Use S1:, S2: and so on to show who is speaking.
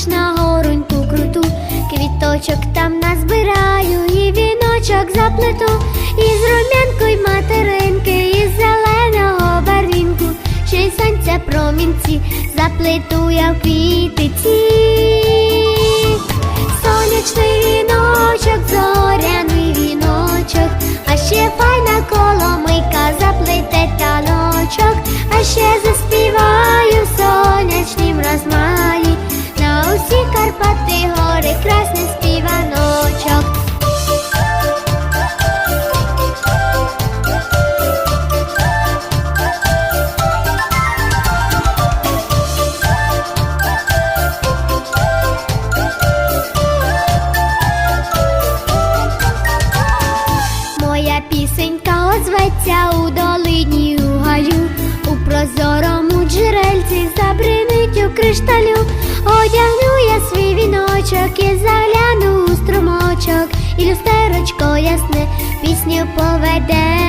S1: аж на гороньку круту, квіточок там назбираю, і віночок заплету, із рум'янку й материнки, із зеленого барвінку, ще й сонця промінці, заплету я в квітиці. Кришталю, одягну я свій віночок і загляну у струмочок, і люстерочко ясне пісню поведе